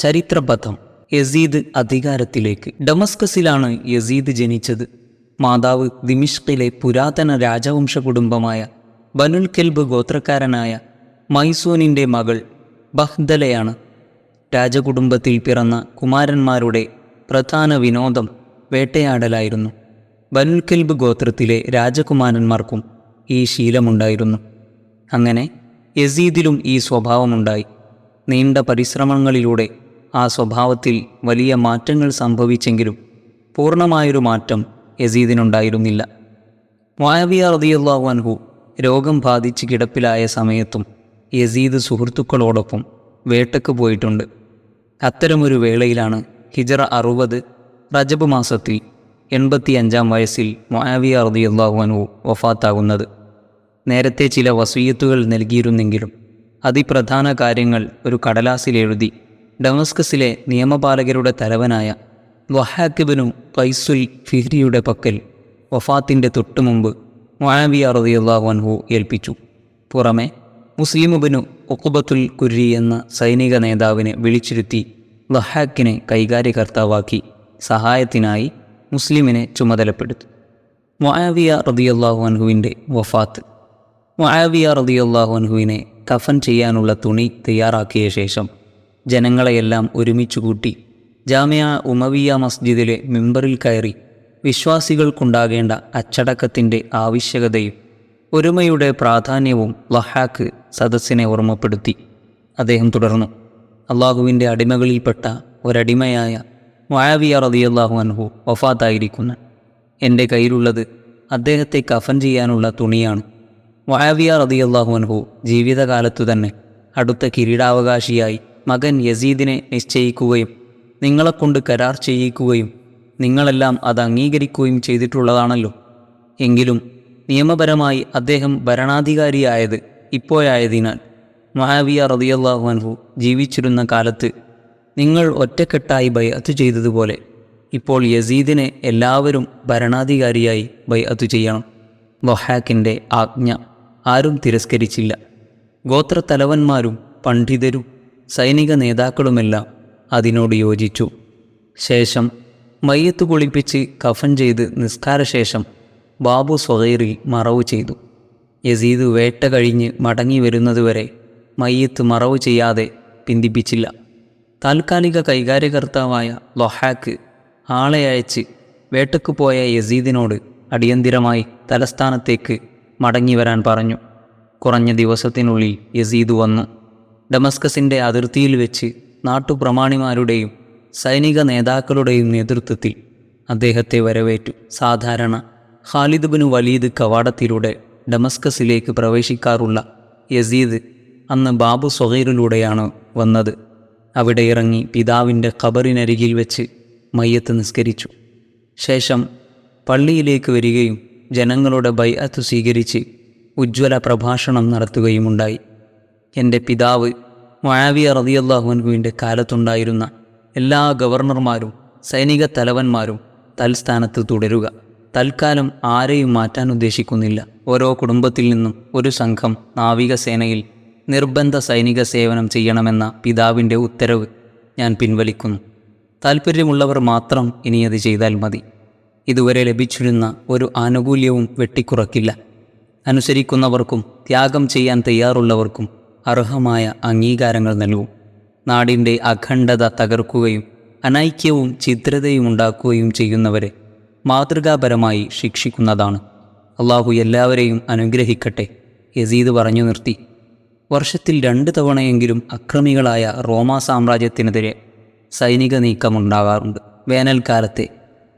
ചരിത്രപഥം യസീദ് അധികാരത്തിലേക്ക്. ഡമസ്കസിലാണ് യസീദ് ജനിച്ചത്. മാതാവ് ദിമിഷ്കിലെ പുരാതന രാജവംശ കുടുംബമായ ബനുൽ കെൽബ് ഗോത്രക്കാരനായ മൈസൂനിന്റെ മകൾ ബഹ്ദലയാണ്. രാജകുടുംബത്തിൽ പിറന്ന കുമാരന്മാരുടെ പ്രധാന വിനോദം വേട്ടയാടലായിരുന്നു. ബനുൽ കെൽബ് ഗോത്രത്തിലെ രാജകുമാരന്മാർക്കും ഈ ശീലമുണ്ടായിരുന്നു. അങ്ങനെ യസീദിലും ഈ സ്വഭാവമുണ്ടായി. നീണ്ട പരിശ്രമങ്ങളിലൂടെ ആ സ്വഭാവത്തിൽ വലിയ മാറ്റങ്ങൾ സംഭവിച്ചെങ്കിലും പൂർണമായൊരു മാറ്റം യസീദിനുണ്ടായിരുന്നില്ല. മായവിയ റതിയുള്ളാഹു അൻഹു രോഗം ബാധിച്ച് കിടപ്പിലായ സമയത്തും യസീദ് സുഹൃത്തുക്കളോടൊപ്പം വേട്ടയ്ക്ക് പോയിട്ടുണ്ട്. അത്തരമൊരു വേളയിലാണ് ഹിജറ അറുപത് റജബ് മാസത്തിൽ എൺപത്തിയഞ്ചാം വയസ്സിൽ മായവിയ റതിയുള്ളാഹു അൻഹു വഫാത്താകുന്നത്. നേരത്തെ ചില വസീയത്തുകൾ നൽകിയിരുന്നെങ്കിലും അതിപ്രധാന കാര്യങ്ങൾ ഒരു കടലാസിൽ എഴുതി ഡമസ്കസിലെ നിയമപാലകരുടെ തലവനായ വഹാക്കിബിനു കൈസുൽ ഫിഹ്രിയുടെ പക്കൽ വഫാത്തിന്റെ തൊട്ടുമുമ്പ് മുആവിയ റളിയല്ലാഹു അൻഹു ഏൽപ്പിച്ചു. പുറമെ മുസ്ലിമുബിനു ഒക്കുബത്തുൽ കുരി എന്ന സൈനിക നേതാവിനെ വിളിച്ചിരുത്തി വഹാക്കിനെ കൈകാര്യകർത്താവാക്കി സഹായത്തിനായി മുസ്ലിമിനെ ചുമതലപ്പെടുത്തി. മുആവിയ റളിയല്ലാഹു അൻഹുവിന്റെ വഫാത്ത്. മുആവിയ റളിയല്ലാഹു അൻഹുവിനെ കഫൻ ചെയ്യാനുള്ള തുണി തയ്യാറാക്കിയ ശേഷം ജനങ്ങളെയെല്ലാം ഒരുമിച്ചു കൂട്ടി ജാമിയ ഉമവിയ മസ്ജിദിലെ മെമ്പറിൽ കയറി വിശ്വാസികൾക്കുണ്ടാകേണ്ട അച്ചടക്കത്തിന്റെ ആവശ്യകതയും ഒരുമയുടെ പ്രാധാന്യവും ലഹാക്ക് സദസ്സിനെ ഓർമ്മപ്പെടുത്തി. അദ്ദേഹം തുടർന്നു അള്ളാഹുവിന്റെ അടിമകളിൽപ്പെട്ട ഒരടിമയായ മായാവിയ റതിയല്ലാഹു അൻഹു വഫാത്തായിരിക്കുന്നു എന്റെ കയ്യിലുള്ളത് അദ്ദേഹത്തെ കഫൻ ചെയ്യാനുള്ള തുണിയാണ്. വായാവിയ റതിയല്ലാഹു അൻഹു ജീവിതകാലത്തു തന്നെ അടുത്ത കിരീടാവകാശിയായി മകൻ യസീദിനെ നിശ്ചയിക്കുകയും നിങ്ങളെക്കൊണ്ട് കരാർ ചെയ്യിക്കുകയും നിങ്ങളെല്ലാം അത് അംഗീകരിക്കുകയും ചെയ്തിട്ടുള്ളതാണല്ലോ. എങ്കിലും നിയമപരമായി അദ്ദേഹം ഭരണാധികാരിയായത് ഇപ്പോഴായതിനാൽ മഹാവിയ റതിയല്ലാഹു അൻഹു ജീവിച്ചിരുന്ന കാലത്ത് നിങ്ങൾ ഒറ്റക്കെട്ടായി ബൈഅത്ത് ചെയ്തതുപോലെ ഇപ്പോൾ യസീദിനെ എല്ലാവരും ഭരണാധികാരിയായി ബൈഅത്ത് ചെയ്യണം. വഹാക്കിന്റെ ആജ്ഞ ആരും തിരസ്കരിച്ചില്ല. ഗോത്രത്തലവന്മാരും പണ്ഡിതരും സൈനിക നേതാക്കളുമെല്ലാം അതിനോട് യോജിച്ചു. ശേഷം മയ്യത്ത് കുളിപ്പിച്ച് കഫൻ ചെയ്ത് നിസ്കാരശേഷം ബാബു സ്വഹൈറിൽ മറവ് ചെയ്തു. യസീദ് വേട്ട കഴിഞ്ഞ് മടങ്ങി വരുന്നതുവരെ മയ്യത്ത് മറവ് ചെയ്യാതെ പിന്തിപ്പിച്ചില്ല. താൽക്കാലിക കൈകാര്യകർത്താവായ ലൊഹാക്ക് ആളെ അയച്ച് വേട്ടക്ക് പോയ യസീദിനോട് അടിയന്തിരമായി തലസ്ഥാനത്തേക്ക് മടങ്ങി വരാൻ പറഞ്ഞു. കുറഞ്ഞ ദിവസത്തിനുള്ളിൽ യസീദ് വന്നു. ഡമസ്കസിന്റെ അതിർത്തിയിൽ വെച്ച് നാട്ടുപ്രമാണിമാരുടെയും സൈനിക നേതാക്കളുടെയും നേതൃത്വത്തിൽ അദ്ദേഹത്തെ വരവേറ്റു. സാധാരണ ഖാലിദ് ബിനു വലീദ് കവാടത്തിലൂടെ ഡമസ്കസിലേക്ക് പ്രവേശിക്കാറുള്ള യസീദ് അന്ന് ബാബു സ്വഹീറിലൂടെയാണ് വന്നത്. അവിടെ ഇറങ്ങി പിതാവിന്റെ ഖബറിനരികിൽ വെച്ച് മയ്യത്ത് നിസ്കരിച്ചു. ശേഷം പള്ളിയിലേക്ക് വരികയും ജനങ്ങളുടെ ബൈഅത്ത് സ്വീകരിച്ച് ഉജ്ജ്വല പ്രഭാഷണം നടത്തുകയുമുണ്ടായി. എന്റെ പിതാവ് മൊയാവിയ റതിയല്ലാഹുവിന്റെ കാലത്തുണ്ടായിരുന്ന എല്ലാ ഗവർണർമാരും സൈനിക തലവന്മാരും തൽസ്ഥാനത്ത് തുടരുക. തൽക്കാലം ആരെയും മാറ്റാൻ ഉദ്ദേശിക്കുന്നില്ല. ഓരോ കുടുംബത്തിൽ നിന്നും ഒരു സംഘം നാവികസേനയിൽ നിർബന്ധ സൈനിക സേവനം ചെയ്യണമെന്ന പിതാവിന്റെ ഉത്തരവ് ഞാൻ പിൻവലിക്കുന്നു. താൽപ്പര്യമുള്ളവർ മാത്രം ഇനി അത് ചെയ്താൽ മതി. ഇതുവരെ ലഭിച്ചിരുന്ന ഒരു ആനുകൂല്യവും വെട്ടിക്കുറക്കില്ല. അനുസരിക്കുന്നവർക്കും ത്യാഗം ചെയ്യാൻ തയ്യാറുള്ളവർക്കും അർഹമായ അംഗീകാരങ്ങൾ നൽകും. നാടിന്റെ അഖണ്ഡത തകർക്കുകയും അനൈക്യവും ചിത്രതയും ഉണ്ടാക്കുകയും ചെയ്യുന്നവരെ മാതൃകാപരമായി ശിക്ഷിക്കുന്നതാണ്. അള്ളാഹു എല്ലാവരെയും അനുഗ്രഹിക്കട്ടെ. യസീദ് പറഞ്ഞു നിർത്തി. വർഷത്തിൽ രണ്ട് തവണയെങ്കിലും അക്രമികളായ റോമാ സാമ്രാജ്യത്തിനെതിരെ സൈനിക നീക്കമുണ്ടാകാറുണ്ട് വേനൽക്കാലത്തെ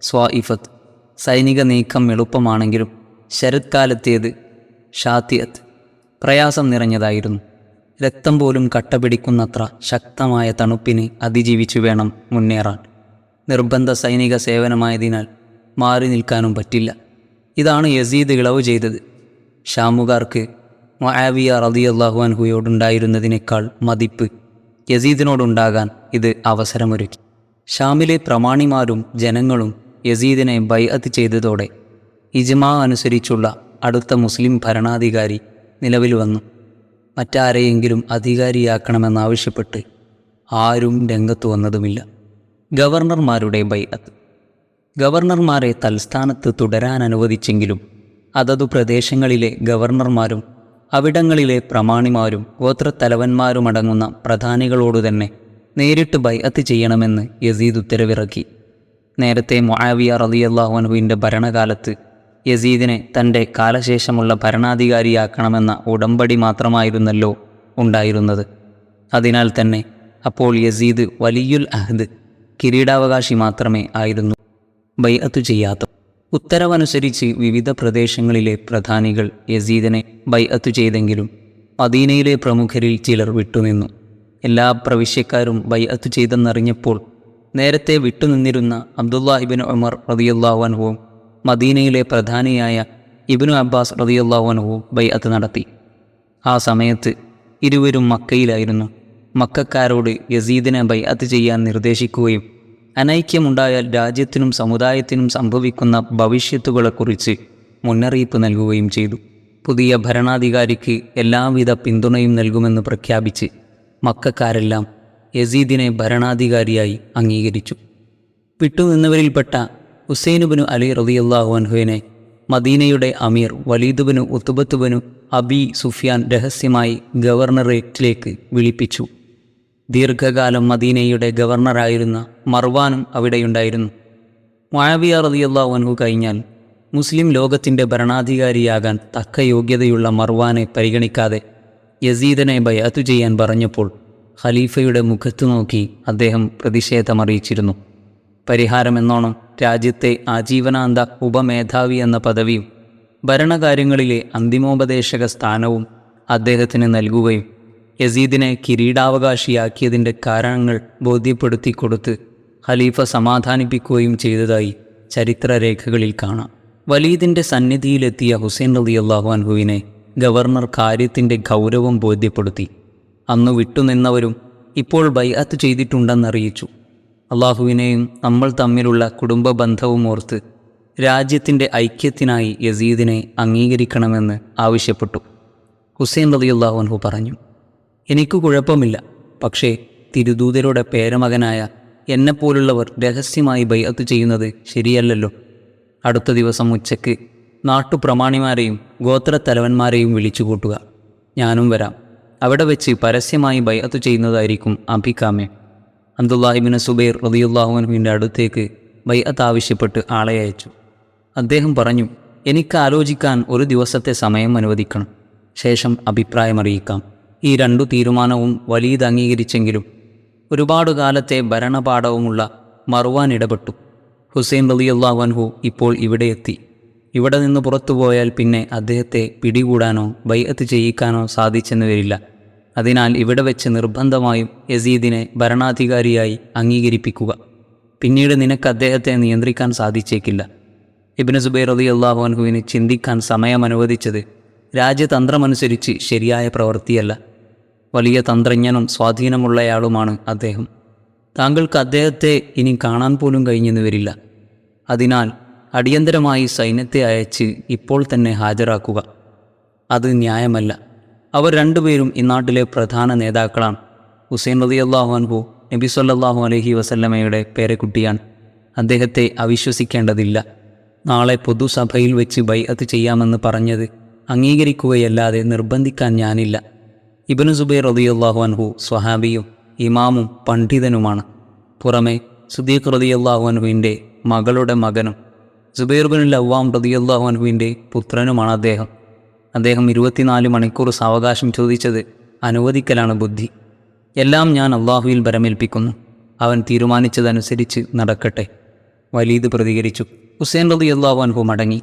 സ്വാഇഫത്ത്. സൈനിക നീക്കം എളുപ്പമാണെങ്കിലും ശരത്കാലത്തേത് ഷാത്തിയത്ത് പ്രയാസം നിറഞ്ഞതായിരുന്നു. രക്തം പോലും കട്ടപിടിക്കുന്നത്ര ശക്തമായ തണുപ്പിന് അതിജീവിച്ചു വേണം മുന്നേറാൻ. നിർബന്ധ സൈനിക സേവനമായതിനാൽ മാറി നിൽക്കാനും പറ്റില്ല. ഇതാണ് യസീദ് ഇളവ് ചെയ്തത്. ഷാമുകാർക്ക് മൊആവിയ റളിയല്ലാഹു അൻഹുയോടുണ്ടായിരുന്നതിനേക്കാൾ മതിപ്പ്. യസീദിനോടുണ്ടാകാൻ ഇത് അവസരമൊരുക്കി. ഷാമിലെ പ്രമാണിമാരും ജനങ്ങളും യസീദിനെ ബൈഅത്ത് ചെയ്തതോടെ ഇജ്മാ അനുസരിച്ചുള്ള അടുത്ത മുസ്ലിം ഭരണാധികാരി നിലവിൽ വന്നു. മറ്റാരെയെങ്കിലും അധികാരിയാക്കണമെന്നാവശ്യപ്പെട്ട് ആരും രംഗത്തു വന്നതുമില്ല. ഗവർണർമാരുടെ ബൈഅത്ത്. ഗവർണർമാരെ തൽസ്ഥാനത്ത് തുടരാൻ അനുവദിച്ചെങ്കിലും അതതു പ്രദേശങ്ങളിലെ ഗവർണർമാരും അവിടങ്ങളിലെ പ്രമാണിമാരും ഗോത്രത്തലവന്മാരുമടങ്ങുന്ന പ്രധാനികളോടു തന്നെ നേരിട്ട് ബൈഅത്ത് ചെയ്യണമെന്ന് യസീദ് ഉത്തരവിറക്കി. നേരത്തെ മൊആവിയ റളിയല്ലാഹുവിന്റെ ഭരണകാലത്ത് യസീദിനെ തന്റെ കാലശേഷമുള്ള ഭരണാധികാരിയാക്കണമെന്ന ഉടമ്പടി മാത്രമായിരുന്നല്ലോ ഉണ്ടായിരുന്നത്. അതിനാൽ തന്നെ അപ്പോൾ യസീദ് വലിയുൽ അഹദ് കിരീടാവകാശി മാത്രമേ ആയിരുന്നു. ബൈഅത്തു ചെയ്യാത്ത ഉത്തരവനുസരിച്ച് വിവിധ പ്രദേശങ്ങളിലെ പ്രധാനികൾ യസീദിനെ ബൈഅത്ത് ചെയ്തെങ്കിലും മദീനയിലെ പ്രമുഖരിൽ ചിലർ വിട്ടുനിന്നു. എല്ലാ പ്രവിശ്യക്കാരും ബൈഅത്ത് ചെയ്തെന്നറിഞ്ഞപ്പോൾ നേരത്തെ വിട്ടുനിന്നിരുന്ന അബ്ദുല്ലാഹിബിൻ ഉമർ റതിയുല്ലാഹുവൻഹുവും മദീനയിലെ പ്രധാനിയായ ഇബിനു അബ്ബാസ് റതിയുല്ലാഹുവൻഹുവും ബൈഅത്ത് നടത്തി. ആ സമയത്ത് ഇരുവരും മക്കയിലായിരുന്നു. മക്കാരോട് യസീദിനെ ബൈഅത്ത് ചെയ്യാൻ നിർദ്ദേശിക്കുകയും അനൈക്യമുണ്ടായാൽ രാജ്യത്തിനും സമുദായത്തിനും സംഭവിക്കുന്ന ഭവിഷ്യത്തുകളെക്കുറിച്ച് മുന്നറിയിപ്പ് നൽകുകയും ചെയ്തു. പുതിയ ഭരണാധികാരിക്ക് എല്ലാവിധ പിന്തുണയും നൽകുമെന്ന് പ്രഖ്യാപിച്ച് മക്കാരെല്ലാം യസീദിനെ ഭരണാധികാരിയായി അംഗീകരിച്ചു. വിട്ടുനിന്നവരിൽപ്പെട്ട ഹുസൈനുബിനു അലി റതിയല്ലാഹു അൻഹുവിനെ മദീനയുടെ അമീർ വലീദുബിനു ഉത്തുബത്തുബിനു അബി സുഫിയാൻ രഹസ്യമായി ഗവർണറേറ്റിലേക്ക് വിളിപ്പിച്ചു. ദീർഘകാലം മദീനയുടെ ഗവർണറായിരുന്ന മർവാനും അവിടെയുണ്ടായിരുന്നു. മാവിയ റതിയല്ലാഹു അൻഹു കഴിഞ്ഞാൽ മുസ്ലിം ലോകത്തിന്റെ ഭരണാധികാരിയാകാൻ തക്ക യോഗ്യതയുള്ള മർവാനെ പരിഗണിക്കാതെ യസീദനെ ബയാത്തു ചെയ്യാൻ പറഞ്ഞപ്പോൾ ഖലീഫയുടെ മുഖത്തു നോക്കി അദ്ദേഹം പ്രതിഷേധമറിയിച്ചിരുന്നു. പരിഹാരമെന്നോണം രാജ്യത്തെ ആജീവനാന്ത ഉപമേധാവി എന്ന പദവിയും ഭരണകാര്യങ്ങളിലെ അന്തിമോപദേശക സ്ഥാനവും അദ്ദേഹത്തിന് നൽകുകയും യസീദിനെ കിരീടാവകാശിയാക്കിയതിന്റെ കാരണങ്ങൾ ബോധ്യപ്പെടുത്തി കൊടുത്ത് ഖലീഫ സമാധാനിപ്പിക്കുകയും ചെയ്തതായി ചരിത്രരേഖകളിൽ കാണാം. വലീദിന്റെ സന്നിധിയിലെത്തിയ ഹുസൈൻ റലി അള്ളാഹു അൻഹുവിനെ ഗവർണർ കാര്യത്തിന്റെ ഗൗരവം ബോധ്യപ്പെടുത്തി. അന്ന് വിട്ടുനിന്നവരും ഇപ്പോൾ ബൈഅത്ത് ചെയ്തിട്ടുണ്ടെന്നറിയിച്ചു. അള്ളാഹുവിനെയും നമ്മൾ തമ്മിലുള്ള കുടുംബ ബന്ധവും ഓർത്ത് രാജ്യത്തിന്റെ ഐക്യത്തിനായി യസീദിനെ അംഗീകരിക്കണമെന്ന് ആവശ്യപ്പെട്ടു. ഹുസൈൻ റളിയല്ലാഹു അൻഹു പറഞ്ഞു എനിക്ക് കുഴപ്പമില്ല പക്ഷേ തിരുദൂതരുടെ പേരമകനായ എന്നെപ്പോലുള്ളവർ രഹസ്യമായി ബൈഅത്ത് ചെയ്യുന്നത് ശരിയല്ലല്ലോ. അടുത്ത ദിവസം ഉച്ചയ്ക്ക് നാട്ടുപ്രമാണിമാരെയും ഗോത്രത്തലവന്മാരെയും വിളിച്ചുകൂട്ടുക ഞാനും വരാം. അവിടെ വെച്ച് പരസ്യമായി ബൈഅത്ത് ചെയ്യുന്നതായിരിക്കും അഭികാമ്യം. അബ്ദുല്ലാഹിബിന് സുബൈർ റതിയുല്ലാഹുവിന്റെ അടുത്തേക്ക് ബൈഅത്ത് ആവശ്യപ്പെട്ട് ആളെ അയച്ചു. അദ്ദേഹം പറഞ്ഞു എനിക്ക് ആലോചിക്കാൻ ഒരു ദിവസത്തെ സമയം അനുവദിക്കണം. ശേഷം അഭിപ്രായം അറിയിക്കാം. ഈ രണ്ടു തീരുമാനവും വലിയത് അംഗീകരിച്ചെങ്കിലും ഒരുപാട് കാലത്തെ ഭരണപാഠവുമുള്ള മറുവാൻ ഇടപെട്ടു. ഹുസൈൻ റലിയുല്ലാഹു ഇപ്പോൾ ഇവിടെ എത്തി. ഇവിടെ നിന്ന് പുറത്തുപോയാൽ പിന്നെ അദ്ദേഹത്തെ പിടികൂടാനോ ബൈഅത്ത് ചെയ്യിക്കാനോ സാധിച്ചെന്ന് വരില്ല. അതിനാൽ ഇവിടെ വെച്ച് നിർബന്ധമായും യസീദിനെ ഭരണാധികാരിയായി അംഗീകരിപ്പിക്കുക. പിന്നീട് നിനക്ക് അദ്ദേഹത്തെ നിയന്ത്രിക്കാൻ സാധിച്ചേക്കില്ല. ഇബിന് സുബൈർ അലി അള്ളാഹുവിന് ചിന്തിക്കാൻ സമയം അനുവദിച്ചത് രാജ്യതന്ത്രമനുസരിച്ച് ശരിയായ പ്രവൃത്തിയല്ല. വലിയ തന്ത്രജ്ഞനും സ്വാധീനമുള്ളയാളുമാണ് അദ്ദേഹം. താങ്കൾക്ക് അദ്ദേഹത്തെ ഇനി കാണാൻ പോലും കഴിഞ്ഞെന്ന് വരില്ല. അതിനാൽ അടിയന്തരമായി സൈന്യത്തെ അയച്ച് ഇപ്പോൾ തന്നെ ഹാജരാക്കുക. അത് ന്യായമല്ല. അവർ രണ്ടുപേരും ഈ നാട്ടിലെ പ്രധാന നേതാക്കളാണ്. ഹുസൈൻ റതി അള്ളാഹു അൻഹു നബി സല്ലാഹു അലഹി വസല്ലമയുടെ പേരക്കുട്ടിയാണ്. അദ്ദേഹത്തെ അവിശ്വസിക്കേണ്ടതില്ല. നാളെ പൊതുസഭയിൽ വെച്ച് ബൈഅത്ത് ചെയ്യാമെന്ന് പറഞ്ഞത് അംഗീകരിക്കുകയല്ലാതെ നിർബന്ധിക്കാൻ ഞാനില്ല. ഇബനു സുബൈർ റതിയല്ലാഹു അൻഹു സ്വഹാബിയും ഇമാമും പണ്ഡിതനുമാണ്. പുറമെ സുദീഖ് റതിയല്ലാഹു അൻഹുവിന്റെ മകളുടെ മകനും സുബൈർ ബിൻ ലവാം റതിയല്ലാഹു അൻഹുവിന്റെ പുത്രനുമാണ് അദ്ദേഹം. അദ്ദേഹം ഇരുപത്തിനാല് മണിക്കൂർ സാവകാശം ചോദിച്ചത് അനുവദിക്കലാണ് ബുദ്ധി. എല്ലാം ഞാൻ അള്ളാഹുവിൽ ബരമേൽപ്പിക്കുന്നു അവൻ തീരുമാനിച്ചതനുസരിച്ച് നടക്കട്ടെ. വലീദ് പ്രതികരിച്ചു. ഹുസൈൻ റതി അള്ളാഹു അൻഹു മടങ്ങി.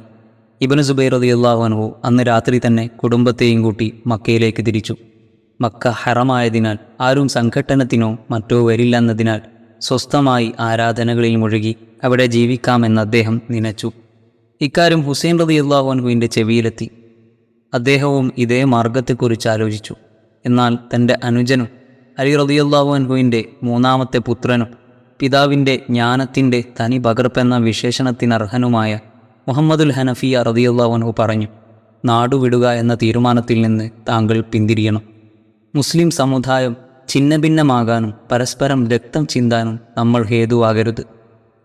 ഇബന് സുബൈർ റതി അള്ളാഹു അൻഹു അന്ന് രാത്രി തന്നെ കുടുംബത്തെയും കൂട്ടി മക്കയിലേക്ക് തിരിച്ചു. മക്ക ഹറമായതിനാൽ ആരും സംഘട്ടനത്തിനോ മറ്റോ വരില്ലെന്നതിനാൽ സ്വസ്ഥമായി ആരാധനകളിൽ മുഴുകി അവിടെ ജീവിക്കാമെന്ന് അദ്ദേഹം നനച്ചു. ഇക്കാര്യം ഹുസൈൻ റതി അള്ളാഹു അൻഹുവിന്റെ ചെവിയിലെത്തി. അദ്ദേഹവും ഇതേ മാർഗത്തെക്കുറിച്ച് ആലോചിച്ചു. എന്നാൽ തന്റെ അനുജനും അലി റളിയല്ലാഹു അൻഹുവിന്റെ മൂന്നാമത്തെ പുത്രനും പിതാവിന്റെ ജ്ഞാനത്തിന്റെ തനി പകർപ്പെന്ന വിശേഷണത്തിനർഹനുമായ മുഹമ്മദുൽ ഹനഫിയ റളിയല്ലാഹു അൻഹു പറഞ്ഞു നാടുവിടുക എന്ന തീരുമാനത്തിൽ നിന്ന് താങ്കൾ പിന്തിരിയണം. മുസ്ലിം സമുദായം ഛിന്നഭിന്നമാകാനും പരസ്പരം രക്തം ചിന്താനും നമ്മൾ ഹേതുവാകരുത്.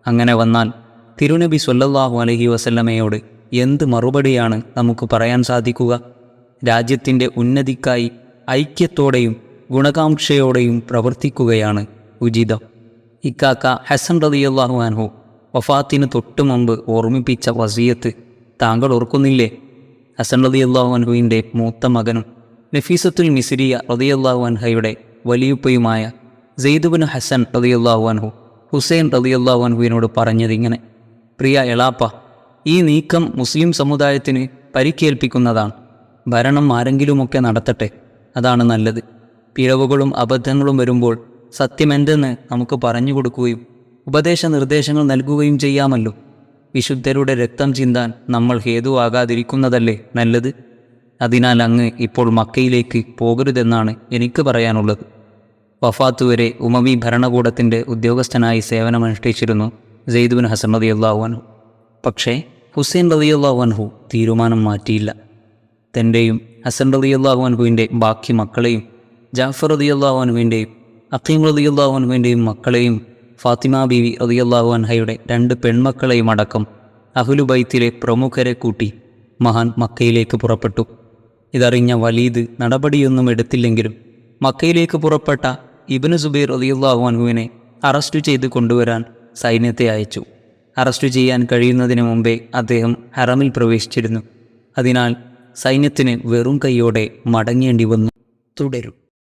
അങ്ങനെ വന്നാൽ തിരുനബി സൊല്ലാഹു അലഹി വസല്ലമയോട് എന്ത് മറുപടിയാണ് നമുക്ക് പറയാൻ സാധിക്കുക? രാജ്യത്തിന്റെ ഉന്നതിക്കായി ഐക്യത്തോടെയും ഗുണകാംക്ഷയോടെയും പ്രവർത്തിക്കുകയാണ് ഉചിതം. ഇക്കാക്ക ഹസൻ റളിയല്ലാഹു അൻഹു വഫാത്തിന് തൊട്ടു മുമ്പ് ഓർമ്മിപ്പിച്ച വസീയത്ത് താങ്കൾ ഓർക്കുന്നില്ലേ? ഹസൻ അൻഹുവിന്റെ മൂത്ത മകനും നഫീസത്തുൽ മിസിരിയ റളിയല്ലാഹു അൻഹയുടെ വലിയുപ്പയുമായ സെയ്ദുബിന് ഹസൻ റളിയല്ലാഹു അൻഹു ഹുസൈൻ അൻഹുവിനോട് പറഞ്ഞതിങ്ങനെ പ്രിയ എളാപ്പ ഈ നീക്കം മുസ്ലിം സമുദായത്തിന് പരിക്കേൽപ്പിക്കുന്നതാണ്. ഭരണം ആരെങ്കിലുമൊക്കെ നടത്തട്ടെ അതാണ് നല്ലത്. പിഴവുകളും അബദ്ധങ്ങളും വരുമ്പോൾ സത്യമെന്തെന്ന് നമുക്ക് പറഞ്ഞു കൊടുക്കുകയും ഉപദേശ നിർദ്ദേശങ്ങൾ നൽകുകയും ചെയ്യാമല്ലോ. വിശുദ്ധരുടെ രക്തം ചിന്താൻ നമ്മൾ ഹേതുവാകാതിരിക്കുന്നതല്ലേ നല്ലത്? അതിനാൽ അങ്ങ് ഇപ്പോൾ മക്കയിലേക്ക് പോകരുതെന്നാണ് എനിക്ക് പറയാനുള്ളത്. വഫാത്ത് വരെ ഉമവി ഭരണകൂടത്തിന്റെ ഉദ്യോഗസ്ഥനായി സേവനമനുഷ്ഠിച്ചിരുന്നു സെയ്ദുബിൻ ഹസൻ റതി അള്ളാഹുഅൻഹു പക്ഷേ ഹുസൈൻ റതി അള്ളാഹുഅൻഹു തീരുമാനം മാറ്റിയില്ല. തന്റെയും ഹസൻ റതി അള്ളാഹുഅൻഹുവിന്റെ ബാക്കി മക്കളെയും ജാഫർ റതി അള്ളാഹുഅൻഹുവിന്റെയും അഖീം റതി അള്ളാഹുഅൻഹുവിന്റെയും മക്കളെയും ഫാത്തിമ ബീവി റതി അള്ളാഹു അൻഹയുടെ രണ്ട് പെൺമക്കളെയും അടക്കം അഹുലുബൈത്തിലെ പ്രമുഖരെ കൂട്ടി മഹാൻ മക്കയിലേക്ക് പുറപ്പെട്ടു. ഇതറിഞ്ഞ വലീദ് നടപടിയൊന്നും എടുത്തില്ലെങ്കിലും മക്കയിലേക്ക് പുറപ്പെട്ട ഇബിന് സുബൈർ റളിയല്ലാഹു അൻഹുവിനെ അറസ്റ്റ് ചെയ്ത് കൊണ്ടുവരാൻ സൈന്യത്തെ അയച്ചു. അറസ്റ്റ് ചെയ്യാൻ കഴിയുന്നതിന് മുമ്പേ അദ്ദേഹം ഹറമിൽ പ്രവേശിച്ചിരുന്നു. അതിനാൽ സൈന്യത്തിന് വെറും കൈയോടെ മടങ്ങേണ്ടി വന്നു. തുടരും.